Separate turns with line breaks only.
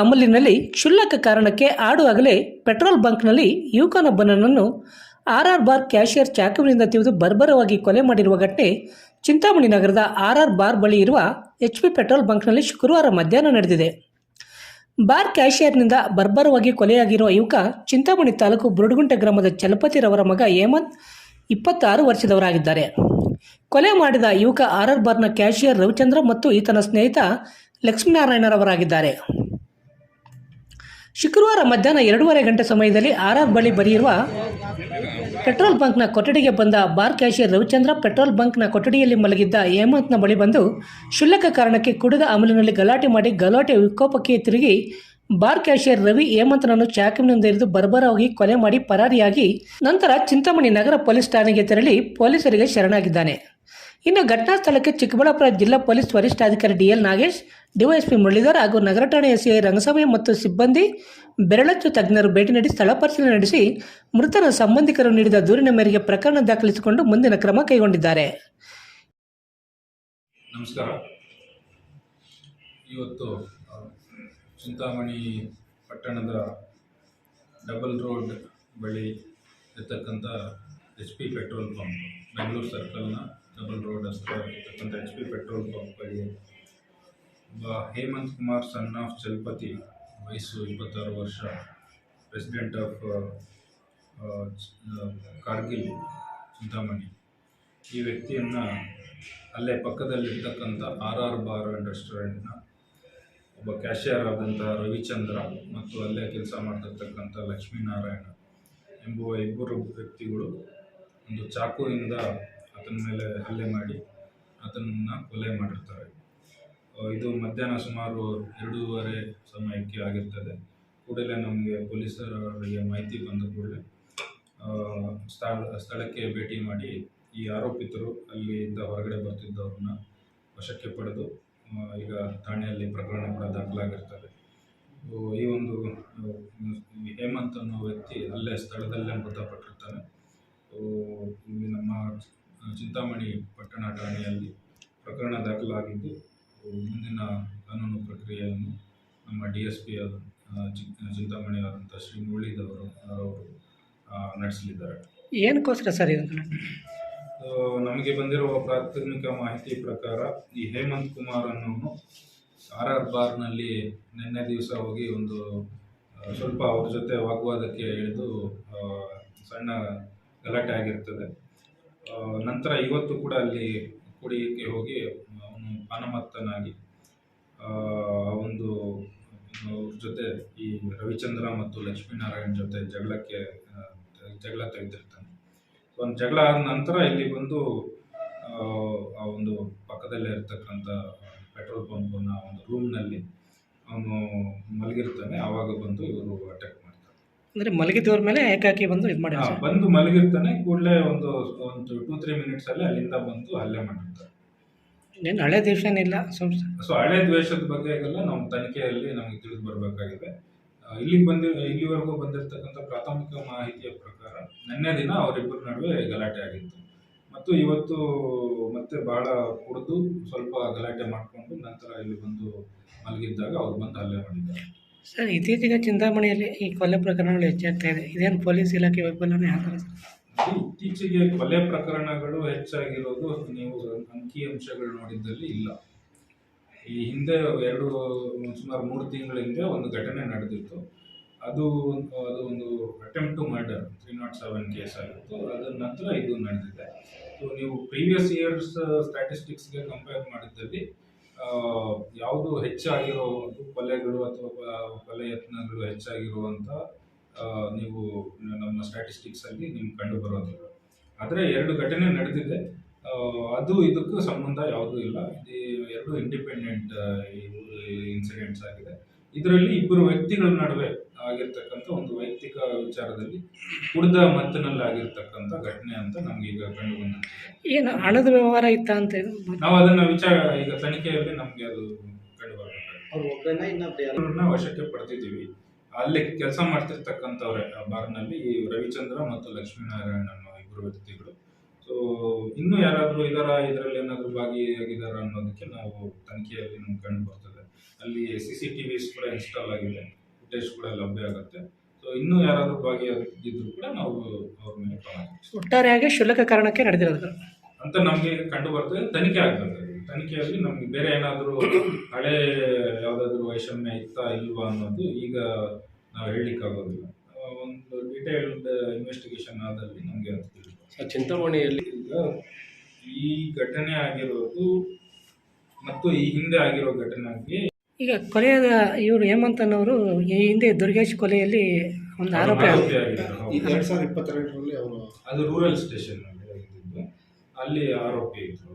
ಅಮಲಿನಲ್ಲಿ ಕ್ಷುಲ್ಲಕ ಕಾರಣಕ್ಕೆ ಆಡುವಾಗಲೇ ಪೆಟ್ರೋಲ್ ಬಂಕ್ನಲ್ಲಿ ಯುವಕನೊಬ್ಬನನ್ನು ಆರ್ ಆರ್ ಬಾರ್ ಕ್ಯಾಷಿಯರ್ ಚಾಕುವಿನಿಂದ ತಿಳಿದು ಬರ್ಬರವಾಗಿ ಕೊಲೆ ಮಾಡಿರುವ ಘಟನೆ ಚಿಂತಾಮಣಿ ನಗರದ ಆರ್ ಆರ್ ಬಾರ್ ಬಳಿ ಇರುವ ಎಚ್ ಪಿ ಪೆಟ್ರೋಲ್ ಬಂಕ್ನಲ್ಲಿ ಶುಕ್ರವಾರ ಮಧ್ಯಾಹ್ನ ನಡೆದಿದೆ. ಬಾರ್ ಕ್ಯಾಷಿಯರ್ನಿಂದ ಬರ್ಬರವಾಗಿ ಕೊಲೆಯಾಗಿರುವ ಯುವಕ ಚಿಂತಾಮಣಿ ತಾಲೂಕು ಬುರುಡುಗುಂಟೆ ಗ್ರಾಮದ ಚಲಪತಿರವರ ಮಗ ಹೇಮಂತ್ ಇಪ್ಪತ್ತಾರು ವರ್ಷದವರಾಗಿದ್ದಾರೆ. ಕೊಲೆ ಮಾಡಿದ ಯುವಕ ಆರ್ ಆರ್ ಬಾರ್ನ ಕ್ಯಾಷಿಯರ್ ರವಿಚಂದ್ರ ಮತ್ತು ಈತನ ಸ್ನೇಹಿತ ಲಕ್ಷ್ಮೀನಾರಾಯಣರವರಾಗಿದ್ದಾರೆ. ಶುಕ್ರವಾರ ಮಧ್ಯಾಹ್ನ ಎರಡೂವರೆ ಗಂಟೆ ಸಮಯದಲ್ಲಿ ಆರ್ ಆರ್ ಬಳಿ ಬರೆಯಿರುವ ಪೆಟ್ರೋಲ್ ಬಂಕ್ನ ಕೊಠಡಿಗೆ ಬಂದ ಬಾರ್ ಕ್ಯಾಶಿಯರ್ ರವಿಚಂದ್ರ ಪೆಟ್ರೋಲ್ ಬಂಕ್ನ ಕೊಠಡಿಯಲ್ಲಿ ಮಲಗಿದ್ದ ಹೇಮಂತ್ನ ಬಳಿ ಬಂದು ಕ್ಷುಲ್ಲಕ ಕಾರಣಕ್ಕೆ ಕುಡಿದ ಅಮಲಿನಲ್ಲಿ ಗಲಾಟೆ ಮಾಡಿ ಗಲಾಟೆ ವಿಕೋಪಕ್ಕೆ ತಿರುಗಿ ಬಾರ್ ಕ್ಯಾಶಿಯರ್ ರವಿ ಹೇಮಂತನನ್ನು ಚಾಕಿನಿಂದ ಹಿಡಿದು ಬರ್ಬರವಾಗಿ ಕೊಲೆ ಮಾಡಿ ಪರಾರಿಯಾಗಿ ನಂತರ ಚಿಂತಾಮಣಿ ನಗರ ಪೊಲೀಸ್ ಠಾಣೆಗೆ ತೆರಳಿ ಪೊಲೀಸರಿಗೆ ಶರಣಾಗಿದ್ದಾನೆ. ಇನ್ನು ಘಟನಾ ಸ್ಥಳಕ್ಕೆ ಚಿಕ್ಕಬಳ್ಳಾಪುರ ಜಿಲ್ಲಾ ಪೊಲೀಸ್ ವರಿಷ್ಠಾಧಿಕಾರಿ ಡಿಎಲ್ ನಾಗೇಶ್, ಡಿವೈಎಸ್ಪಿ ಮುರಳೀಧರ್ ಹಾಗೂ ನಗರ ಠಾಣೆ ಎಸ್ಐ ರಂಗಸ್ವಾಮಿ ಮತ್ತು ಸಿಬ್ಬಂದಿ ಬೆರಳಚ್ಚು ತಜ್ಞರು ಭೇಟಿ ನೀಡಿ ಸ್ಥಳ ಪರಿಶೀಲನೆ ನಡೆಸಿ ಮೃತನ ಸಂಬಂಧಿಕರು ನೀಡಿದ ದೂರಿನ ಮೇರೆಗೆ ಪ್ರಕರಣ ದಾಖಲಿಸಿಕೊಂಡು ಮುಂದಿನ ಕ್ರಮ ಕೈಗೊಂಡಿದ್ದಾರೆ.
ನಮಸ್ಕಾರ. ಇವತ್ತು ಚಿಂತಾಮಣಿ ಪಟ್ಟಣದ ಡಬಲ್ ರೋಡ್ ಬಳಿ ಇರ್ತಕ್ಕಂಥ ಎಚ್ ಪಿ ಪಂಪ್, ಬೆಂಗಳೂರು ಸರ್ಕಲ್ನ ಡಬಲ್ ರೋಡ್ ಹತ್ರ ಇರ್ತಕ್ಕಂಥ ಎಚ್ ಪಿ ಪೆಟ್ರೋಲ್ ಪಂಪ್ ಬಳಿ ಒಬ್ಬ ಹೇಮಂತ್ ಕುಮಾರ್ ಸನ್ ಆಫ್ ಚಲಪತಿ, ವಯಸ್ಸು ಇಪ್ಪತ್ತಾರು ವರ್ಷ ಪ್ರೆಸಿಡೆಂಟ್ ಆಫ್ ಕಾರ್ಗಿಲ್, ಚಿಂತಾಮಣಿ. ಈ ವ್ಯಕ್ತಿಯನ್ನು ಅಲ್ಲೇ ಪಕ್ಕದಲ್ಲಿರ್ತಕ್ಕಂಥ ಆರ್ ಆರ್ ಬಾರ್ ಆ್ಯಂಡ್ ರೆಸ್ಟೋರೆಂಟ್ನ ಒಬ್ಬ ಕ್ಯಾಶಿಯರ್ ಆದಂಥ ರವಿಚಂದ್ರ ಮತ್ತು ಅಲ್ಲೇ ಕೆಲಸ ಮಾಡ್ತಿರ್ತಕ್ಕಂಥ ಲಕ್ಷ್ಮೀನಾರಾಯಣ ಎಂಬುವ ಇಬ್ಬರು ವ್ಯಕ್ತಿಗಳು ಒಂದು ಚಾಕುವಿಂದ ಆತನ ಮೇಲೆ ಹಲ್ಲೆ ಮಾಡಿ ಆತನನ್ನು ಕೊಲೆ ಮಾಡಿರ್ತಾರೆ. ಇದು ಮಧ್ಯಾಹ್ನ ಸುಮಾರು ಎರಡೂವರೆ ಸಮಯಕ್ಕೆ ಆಗಿರ್ತದೆ. ಕೂಡಲೇ ನಮಗೆ ಪೊಲೀಸರಿಗೆ ಮಾಹಿತಿ ಬಂದ ಕೂಡಲೇ ಸ್ಥಳ, ಸ್ಥಳಕ್ಕೆ ಭೇಟಿ ಮಾಡಿ ಈ ಆರೋಪಿತರು ಅಲ್ಲಿಂದ ಹೊರಗಡೆ ಬರ್ತಿದ್ದವ್ರನ್ನ ವಶಕ್ಕೆ ಪಡೆದು ಈಗ ಠಾಣೆಯಲ್ಲಿ ಪ್ರಕರಣ ಕೂಡ ದಾಖಲಾಗಿರ್ತದೆ. ಈ ಒಂದು ಹೇಮಂತ್ ಅನ್ನೋ ವ್ಯಕ್ತಿ ಅಲ್ಲೇ ಸ್ಥಳದಲ್ಲೇ ಮೃತಪಟ್ಟಿರ್ತಾನೆ. ಚಿಂತಾಮಣಿ ಪಟ್ಟಣ ಠಾಣೆಯಲ್ಲಿ ಪ್ರಕರಣ ದಾಖಲಾಗಿದ್ದು ಮುಂದಿನ ಕಾನೂನು ಪ್ರಕ್ರಿಯೆಯನ್ನು ನಮ್ಮ ಡಿ ಎಸ್ ಪಿ ಆದ ಚಿಂತಾಮಣಿ ಆದಂಥ ಶ್ರೀ ಮುರಳೀಧವರು ಅವರು ನಡೆಸಲಿದ್ದಾರೆ.
ಏನಕ್ಕೋಸ್ಕರ ಸರ್
ನಮಗೆ ಬಂದಿರುವ ಪ್ರಾಥಮಿಕ ಮಾಹಿತಿ ಪ್ರಕಾರ ಈ ಹೇಮಂತ್ ಕುಮಾರ್ ಅನ್ನೋನು ಆರ್ ಆರ್ ಬಾರ್ನಲ್ಲಿ ನಿನ್ನೆ ದಿವಸ ಹೋಗಿ ಒಂದು ಸ್ವಲ್ಪ ಅವ್ರ ಜೊತೆ ವಾಗ್ವಾದಕ್ಕೆ ಇಳಿದು ಸಣ್ಣ ಗಲಾಟೆ ಆಗಿರ್ತದೆ. ನಂತರ ಇವತ್ತು ಕೂಡ ಅಲ್ಲಿ ಕುಡಿಯಕ್ಕೆ ಹೋಗಿ ಅವನು ಅನಮತ್ತನಾಗಿ ಒಂದು ಜೊತೆ ಈ ರವಿಚಂದ್ರ ಮತ್ತು ಲಕ್ಷ್ಮೀನಾರಾಯಣ್ ಜೊತೆ ಜಗಳಕ್ಕೆ ಜಗಳ ತೆಗೆದಿರ್ತಾನೆ. ಒಂದು ಜಗಳ ಆದ ನಂತರ ಇಲ್ಲಿ ಬಂದು ಆ, ಒಂದು ಪಕ್ಕದಲ್ಲೇ ಇರ್ತಕ್ಕಂಥ ಪೆಟ್ರೋಲ್ ಪಂಪ್ನ ಒಂದು ರೂಮ್ನಲ್ಲಿ ಅವನು ಮಲಗಿರ್ತಾನೆ. ಆವಾಗ ಬಂದು ಇವರು ಅಟ್ಯಾಕ್
ಅಂದರೆ ಮಲಗಿದವ್ರ ಮೇಲೆ ಏಕಾಕಿ ಬಂದು ಇದು ಮಾಡಿ
ಬಂದು ಮಲಗಿರ್ತಾನೆ ಕೂಡಲೇ ಒಂದು ಒಂದು ಟೂ ತ್ರೀ ಮಿನಿಟ್ಸ್ ಅಲ್ಲಿ ಅಲ್ಲಿಂದ ಬಂದು ಹಲ್ಲೆ ಮಾಡಿರ್ತಾರೆ
ಇನ್ನೇನು ಹಳೆ ದ್ವೇಷನಿಲ್ಲ ಏನಿಲ್ಲ
ಸೊ ಹಳೆ ದ್ವೇಷದ ಬಗ್ಗೆ ಎಲ್ಲ ನಮ್ಮ ತನಿಖೆಯಲ್ಲಿ ನಮಗೆ ತಿಳಿದು ಬರಬೇಕಾಗಿದೆ. ಇಲ್ಲಿಗೆ ಬಂದಿ ಇಲ್ಲಿವರೆಗೂ ಬಂದಿರತಕ್ಕಂಥ ಪ್ರಾಥಮಿಕ ಮಾಹಿತಿಯ ಪ್ರಕಾರ ನಿನ್ನೆ ದಿನ ಅವರಿಬ್ಬರ ನಡುವೆ ಗಲಾಟೆ ಆಗಿತ್ತು. ಮತ್ತು ಇವತ್ತು ಮತ್ತೆ ಬಹಳ ಕುಡಿದು ಸ್ವಲ್ಪ ಗಲಾಟೆ ಮಾಡಿಕೊಂಡು ನಂತರ ಇಲ್ಲಿ ಬಂದು ಮಲಗಿದ್ದಾಗ ಅವ್ರು ಬಂದು ಹಲ್ಲೆ ಮಾಡಿದ್ದಾರೆ.
ಸರ್, ಇತ್ತೀಚೆಗೆ ಚಿಂತಾಮಣಿಯಲ್ಲಿ ಈ ಕೊಲೆ ಪ್ರಕರಣಗಳು ಹೆಚ್ಚಾಗ್ತಾ ಇದೆ. ಇದೇನು ಪೊಲೀಸ್ ಇಲಾಖೆ ವೈಫಲ್ಯನೇ ಸರ್?
ಇತ್ತೀಚೆಗೆ ಕೊಲೆ ಪ್ರಕರಣಗಳು ಹೆಚ್ಚಾಗಿರೋದು ನೀವು ಅಂಕಿ ಅಂಶಗಳು ನೋಡಿದ್ದಲ್ಲಿ ಇಲ್ಲ. ಈ ಹಿಂದೆ ಎರಡು, ಸುಮಾರು ಮೂರು ತಿಂಗಳ ಹಿಂದೆ ಒಂದು ಘಟನೆ ನಡೆದಿತ್ತು. ಅದು ಅದು ಒಂದು attempt to murder three not seven case ಆಗಿತ್ತು. ಅದರ ನಂತರ ಇದು ನಡೆದಿದೆ. ಸೊ ನೀವು ಪ್ರೀವಿಯಸ್ ಇಯರ್ಸ್ ಸ್ಟ್ಯಾಟಿಸ್ಟಿಕ್ಸ್ಗೆ ಕಂಪೇರ್ ಮಾಡಿದ್ದಲ್ಲಿ ಯಾವುದು ಹೆಚ್ಚಾಗಿರೋ ಕೊಲೆಗಳು ಅಥವಾ ಕೊಲೆ ಯತ್ನಗಳು ಹೆಚ್ಚಾಗಿರುವಂಥ ನೀವು ನಮ್ಮ ಸ್ಟ್ಯಾಟಿಸ್ಟಿಕ್ಸ್ ಅಲ್ಲಿ ನಿಮ್ಗೆ ಕಂಡು ಬರೋದಿಲ್ಲ ಆದರೆ ಎರಡು ಘಟನೆ ನಡೆದಿದೆ. ಅದು ಇದಕ್ಕೂ ಸಂಬಂಧ ಯಾವುದೂ ಇಲ್ಲ. ಇದು ಎರಡು ಇಂಡಿಪೆಂಡೆಂಟ್ ಇನ್ಸಿಡೆಂಟ್ಸ್ ಆಗಿದೆ. ಇದರಲ್ಲಿ ಇಬ್ಬರು ವ್ಯಕ್ತಿಗಳ ನಡುವೆ ಆಗಿರ್ತಕ್ಕಂಥ ಒಂದು ವೈಯಕ್ತಿಕ ವಿಚಾರದಲ್ಲಿ ಕುಡ್ದ ಮತ್ತಿನಲ್ಲಿ ಆಗಿರ್ತಕ್ಕಂಥ ಘಟನೆ ಅಂತ ನಮ್ಗೆ ಈಗ ಕಂಡು ಬಂದ
ಏನು ಹಣದ ವ್ಯವಹಾರ ಇತ್ತ ಅಂತ ಇದು
ನಾವು ಅದನ್ನ ವಿಚಾರ ಈಗ ತನಿಖೆಯಲ್ಲಿ ನಮ್ಗೆ ಅದು ಕಂಡು ಅವ್ರನ್ನ ವಶಕ್ಕೆ ಪಡೆದಿದ್ದೀವಿ ಅಲ್ಲಿ ಕೆಲಸ ಮಾಡ್ತಿರ್ತಕ್ಕಂಥವ್ರೆ ಆ ಬಾರ್ನಲ್ಲಿ ರವಿಚಂದ್ರ ಮತ್ತು ಲಕ್ಷ್ಮೀನಾರಾಯಣ ಅನ್ನೋ ಇಬ್ಬರು ವ್ಯಕ್ತಿಗಳು. ಸೊ ಇನ್ನೂ ಯಾರಾದರೂ ಇದರ? ಇದರಲ್ಲಿ ಏನಾದರೂ ಭಾಗಿಯಾಗಿದಾರ ಅನ್ನೋದಕ್ಕೆ ನಾವು ತನಿಖೆಯಲ್ಲಿ ನಮ್ಗೆ ಕಂಡು ಬರ್ತದೆ. ಅಲ್ಲಿ ಸಿ ಸಿ ಟಿ ವಿಸ್ ಕೂಡ ಇನ್ಸ್ಟಾಲ್ ಆಗಿದೆ. ಫುಟೇಜ್ ಕೂಡ ಲಭ್ಯ ಆಗುತ್ತೆ. ಸೊ ಇನ್ನೂ ಯಾರಾದರೂ ಭಾಗಿಯಾಗಿದ್ರು ಕೂಡ ನಾವು ಅವ್ರ ಮೇಲೆ.
ಒಟ್ಟಾರೆಯಾಗಿ ಶುಲ್ಕ ಕಾರಣಕ್ಕೆ ನಡೆದಿರೋದು.
ಅಂತ ನಮಗೆ ಕಂಡು ಬರ್ತದೆ. ತನಿಖೆ ಆಗ್ತದೆ. ತನಿಖೆಯಲ್ಲಿ ನಮ್ಗೆ ಬೇರೆ ಏನಾದರೂ ಹಳೆ ಯಾವುದಾದ್ರೂ ವೈಷಮ್ಯ ಇತ್ತಾ ಇಲ್ವಾ ಅನ್ನೋದು ಈಗ ನಾವು ಹೇಳಲಿಕ್ಕಾಗೋದಿಲ್ಲ. ಒಂದು ಡಿಟೇಲ್ಡ್ ಇನ್ವೆಸ್ಟಿಗೇಷನ್ ಆದಲ್ಲಿ ನಮಗೆ
ಚಿಂತಾಮಣಿಯಲ್ಲಿ
ಈಗ ಈ ಘಟನೆ ಆಗಿರೋದು ಮತ್ತು ಈ ಹಿಂದೆ ಆಗಿರೋ ಘಟನೆಗೆ
ಈಗ ಕೊಲೆಯಾದ ಇವರು ಹೇಮಂತ್ ಅನ್ನೋರು ಈ ಹಿಂದೆ ದುರ್ಗೇಶ್ ಕೊಲೆಯಲ್ಲಿ ಒಂದು ಆರೋಪಿ.
ಸಾವಿರದ ಇಪ್ಪತ್ತೆರಡರಲ್ಲಿ ಅವರು
ಅದು ರೂರಲ್ ಸ್ಟೇಷನ್ ಅಲ್ಲಿ ಆರೋಪಿ ಇದ್ರು